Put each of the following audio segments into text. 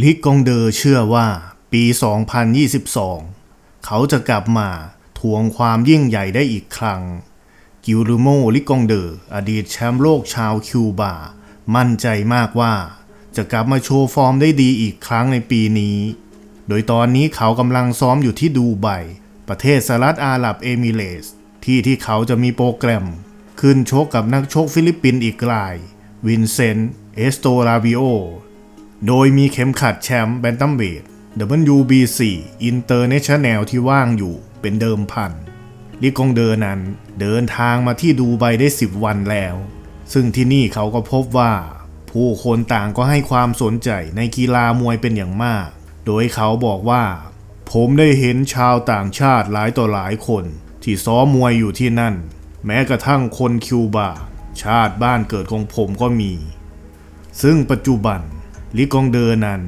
ลิกงเดอร์เชื่อว่าปี 2022 เขาจะกลับมาทวงความยิ่งใหญ่ได้อีกครั้ง กิลูโมลิกงเดอร์อดีตแชมป์โลกชาวคิวบา มั่นใจมากว่า จะกลับมาโชว์ฟอร์มได้ดีอีกครั้งในปีนี้ โดยตอนนี้เขากำลังซ้อมอยู่ที่ดูไบประเทศสหรัฐอาหรับเอมิเรส ที่ที่เขาจะมีโปรแกรม ขึ้นชกกับนักชกฟิลิปปินส์อีกราย วินเซนต์ เอสโตราวิโอ โดยมีเข็มขัดแชมป์แบนตัมเวท WBC International ที่ว่างอยู่เป็นเดิมพันลิกงเดอร์นั้นเดินทางมาที่ดูไบได้ 10 วันแล้ว ซึ่งที่นี่เขาก็พบว่า ผู้คนต่างก็ให้ความสนใจในกีฬามวยเป็นอย่างมาก โดยเขาบอกว่า ผมได้เห็นชาวต่างชาติหลายต่อหลายคน ที่ซ้อมมวยอยู่ที่นั่น แม้กระทั่งคนคิวบา ชาติบ้านเกิดของผมก็มี ซึ่งปัจจุบัน ลิกองเดอร์นัน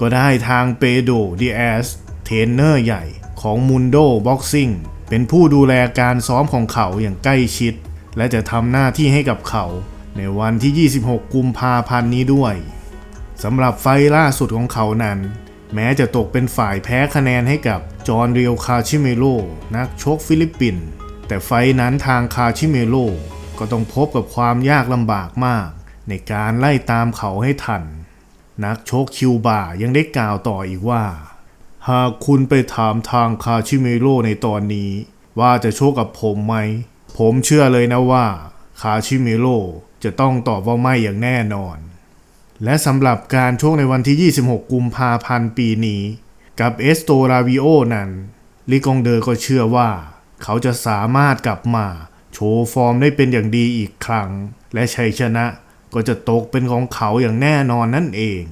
ก็ได้ทางเปโดดิแอสเทรนเนอร์ใหญ่ของมุนโดบ็อกซิ่งเป็นผู้ดูแลการซ้อมของเขาอย่างใกล้ชิด และจะทำหน้าที่ให้กับเขาในวันที่ 26 กุมภาพันธ์นี้ด้วยสำหรับไฟล่าสุดของเขานั้น แม้จะตกเป็นฝ่ายแพ้คะแนนให้กับจอห์นเรียวคาชิเมโลนักชกฟิลิปปินส์แต่ไฟนั้นทางคาชิเมโลก็ต้องพบกับความยากลำบากมาก ในการไล่ตามเขาให้ทัน นักชกคิวบายังได้กล่าวต่ออีกว่า หากคุณไปถามทางคาชิเมโร่ในตอนนี้ ว่าจะโชคกับผมไหม ผมเชื่อเลยนะว่า คาชิเมโร่จะต้องตอบว่าไม่อย่างแน่นอน และสำหรับการโชคในวันที่ 26 กุมภาพันธ์ปีนี้ กับเอสโตราวิโอนั้นลิกองเดอร์ก็เชื่อว่า เขาจะสามารถกลับมา โชว์ฟอร์มได้เป็นอย่างดีอีกครั้ง และชัยชนะ ก็จะตกเป็นของเขาอย่างแน่นอนนั่นเอง